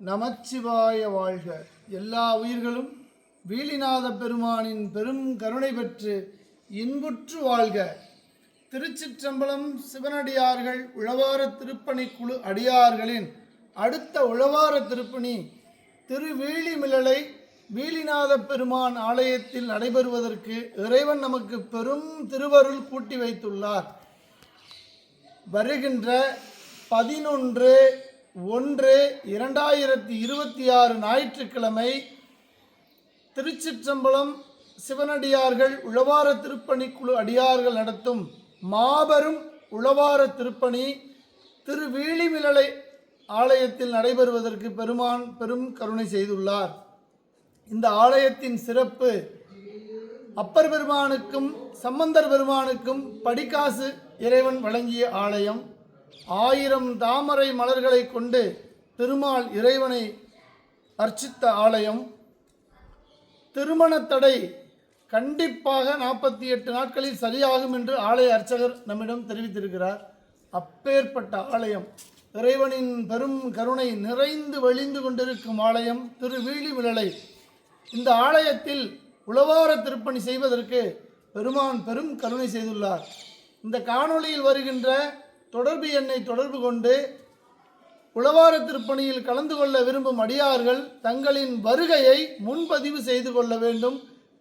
நமச்சிவாய வாழ்க. எல்லா உயிர்களும் வீலிநாத பெருமானின் பெரும் கருணை பெற்று இன்புற்று வாழ்க. திருச்சிற்றம்பலம் சிவனடியார்கள் உழவார திருப்பணி குழு அடியார்களின் அடுத்த உழவார திருப்பணி திருவீழிமிழலை வீலிநாத பெருமான் ஆலயத்தில் நடைபெறுவதற்கு இறைவன் நமக்கு பெரும் திருவருள் கூட்டி வைத்துள்ளார். வருகின்ற பதினொன்று ஒன்று இரண்டாயிரத்தி இருபத்தி ஆறு ஞாயிற்றுக்கிழமை திருச்சிற்றம்பலம் சிவனடியார்கள் உழவார திருப்பணி குழு அடியார்கள் நடத்தும் மாபெரும் உழவார திருப்பணி திருவீழிமிழலை ஆலயத்தில் நடைபெறுவதற்கு பெருமான் பெரும் கருணை செய்துள்ளார். இந்த ஆலயத்தின் சிறப்பு அப்பர் பெருமானுக்கும் சம்பந்தர் பெருமானுக்கும் படிக்காசு இறைவன் வழங்கிய ஆலயம். ஆயிரம் தாமரை மலர்களை கொண்டு திருமால் இறைவனை அர்ச்சித்த ஆலயம். திருமண தடை கண்டிப்பாக நாற்பத்தி எட்டு நாட்களில் சரியாகும் என்று ஆலய அர்ச்சகர் நம்மிடம் தெரிவித்திருக்கிறார். அப்பேற்பட்ட ஆலயம். இறைவனின் பெரும் கருணை நிறைந்து வழிந்து கொண்டிருக்கும் ஆலயம் திருவீழிமிழலை இந்த ஆலயத்தில் உழவார திருப்பணி செய்வதற்கு பெருமான் பெரும் கருணை செய்துள்ளார். இந்த காணொளியில் வருகின்ற தொடர்பு எண்ணை தொடர்பு கொண்டு உழவார திருப்பணியில் கலந்து கொள்ள விரும்பும் அடியார்கள் தங்களின் வருகையை முன்பதிவு செய்து கொள்ள வேண்டும்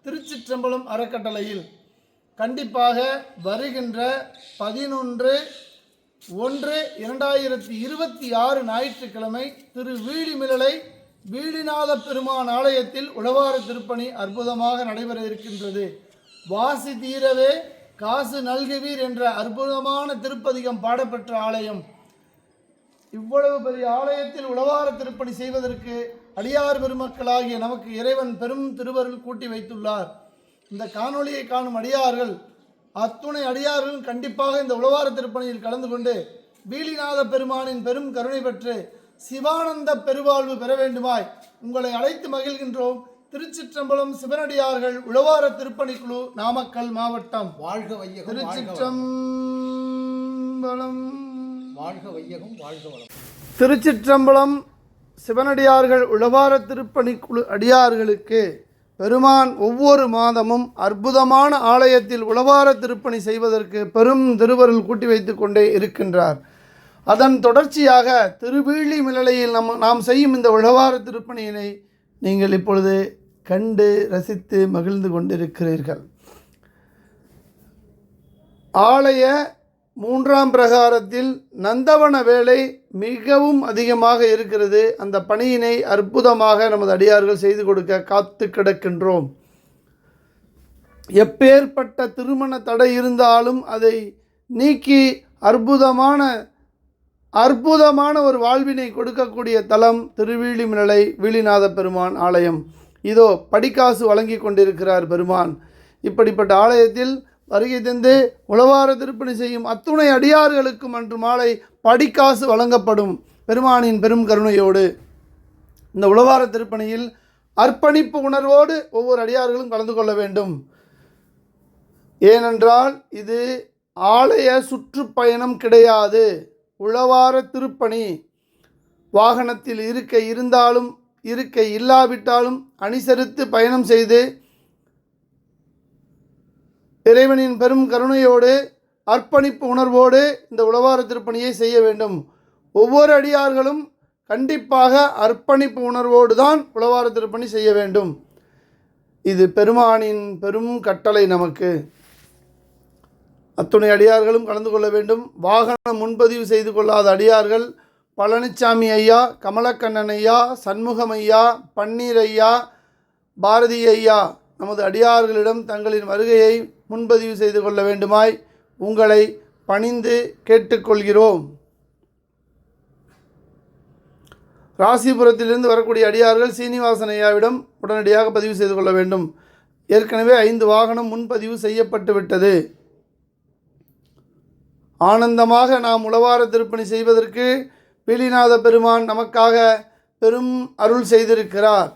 திருச்சிற்றம்பலம் அறக்கட்டளையில். கண்டிப்பாக வருகின்ற பதினொன்று ஒன்று இரண்டாயிரத்தி இருபத்தி ஆறு ஞாயிற்றுக்கிழமை திரு வீழிமிழலை வீழிநாத பெருமான் ஆலயத்தில் உழவார திருப்பணி அற்புதமாக நடைபெற இருக்கின்றது. வாசி தீரவே காசு நல்குவீர் என்ற அற்புதமான திருப்பதிகம் பாடப்பெற்ற ஆலயம். இவ்வளவு பெரிய ஆலயத்தில் உழவார திருப்பணி செய்வதற்கு அடியார் பெருமக்களாகிய நமக்கு இறைவன் பெரும் திருவருள் கூட்டி வைத்துள்ளார். இந்த காணொளியை காணும் அடியார்கள் அத்துணை அடியார்களும் கண்டிப்பாக இந்த உழவார திருப்பணியில் கலந்து கொண்டு வீலிநாத பெருமானின் பெரும் கருணை பெற்று சிவானந்த பெருவாழ்வு பெற வேண்டுமாய் உங்களை அழைத்து மகிழ்கின்றோம். திருச்சிற்றம்பலம் சிவனடியார்கள் உழவார திருப்பணி குழு நாமக்கல் மாவட்டம் வாழ்க வையகம். திருச்சிற்றம்பலம். வாழ்க வையகம் வாழ்க வளம். திருச்சிற்றம்பலம் சிவனடியார்கள் உழவார திருப்பணி குழு அடியார்களுக்கு பெருமான் ஒவ்வொரு மாதமும் அற்புதமான ஆலயத்தில் உழவார திருப்பணி செய்வதற்கு பெரும் திருவருள் கூட்டி வைத்து கொண்டே இருக்கின்றார். அதன் தொடர்ச்சியாக திருவீழி மிளலையில் நம் நாம் செய்யும் இந்த உழவார திருப்பணியினை நீங்கள் இப்பொழுது கண்டு ரசித்து மகிழ்ந்து கொண்டிருக்கிறீர்கள். ஆலய மூன்றாம் பிரகாரத்தில் நந்தவன வேலை மிகவும் அதிகமாக இருக்கிறது. அந்த பணியினை அற்புதமாக நமது அடியார்கள் செய்து கொடுக்க காத்து கிடக்கின்றோம். எப்பேற்பட்ட திருமண தடை இருந்தாலும் அதை நீக்கி அற்புதமான அற்புதமான ஒரு வாழ்வினை கொடுக்கக்கூடிய தலம் திருவீழிமலை வீழிநாத பெருமான் ஆலயம். இதோ படிக்காசு வழங்கி கொண்டிருக்கிறார் பெருமான். இப்படிப்பட்ட ஆலயத்தில் வருகை தந்து உழவார திருப்பணி செய்யும் அத்துணை அடியார்களுக்கும் அன்று மாலை படிக்காசு வழங்கப்படும். பெருமானின் பெரும் கருணையோடு இந்த உழவார திருப்பணியில் அர்ப்பணிப்பு உணர்வோடு ஒவ்வொரு அடியார்களும் கலந்து கொள்ள வேண்டும். ஏனென்றால் இது ஆலய சுற்றுப்பயணம் கிடையாது. உழவார திருப்பணி வாகனத்தில் இருக்க இருந்தாலும் இருக்கை இல்லாவிட்டாலும் அனுசரித்து பயணம் செய்து இறைவனின் பெரும் கருணையோடு அர்ப்பணிப்பு உணர்வோடு இந்த உழவார திருப்பணியை செய்ய வேண்டும். ஒவ்வொரு அடியார்களும் கண்டிப்பாக அர்ப்பணிப்பு உணர்வோடு தான் உழவார திருப்பணி செய்ய வேண்டும். இது பெருமானின் பெரும் கட்டளை நமக்கு. அத்துணை அடியார்களும் கலந்து கொள்ள வேண்டும். வாகனம் முன்பதிவு செய்து கொள்ளாத அடியார்கள் பழனிசாமி ஐயா கமலக்கண்ணன் ஐயா சண்முகம் ஐயா பன்னீர் ஐயா பாரதி ஐயா நமது அடியார்களிடம் தங்களின் வருகையை முன்பதிவு செய்து கொள்ள வேண்டுமாய் உங்களை பணிந்து கேட்டுக்கொள்கிறோம். ராசிபுரத்திலிருந்து வரக்கூடிய அடியார்கள் சீனிவாசன் ஐயாவிடம் உடனடியாக பதிவு செய்து கொள்ள வேண்டும். ஏற்கனவே ஐந்து வாகனம் முன்பதிவு செய்யப்பட்டு விட்டது. ஆனந்தமாக நாம் உளவார திருப்பணி செய்வதற்கு பீலிநாத பெருமான் நமக்காக பெரும் அருள் செய்திருக்கிறார்.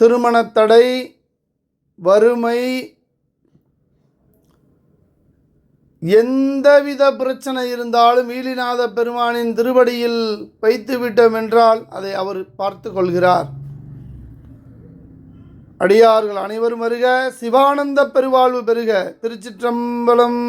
திருமணத்தடை வறுமை எந்தவித பிரச்சனை இருந்தாலும் ஈலிநாத பெருமானின் திருவடியில் வைத்து விட்டோம் என்றால் அதை அவர் பார்த்து கொள்கிறார். அடியார்கள் அனைவரும் வருக சிவானந்த பெருவாழ்வு பெருக. திருச்சிற்றம்பலம்.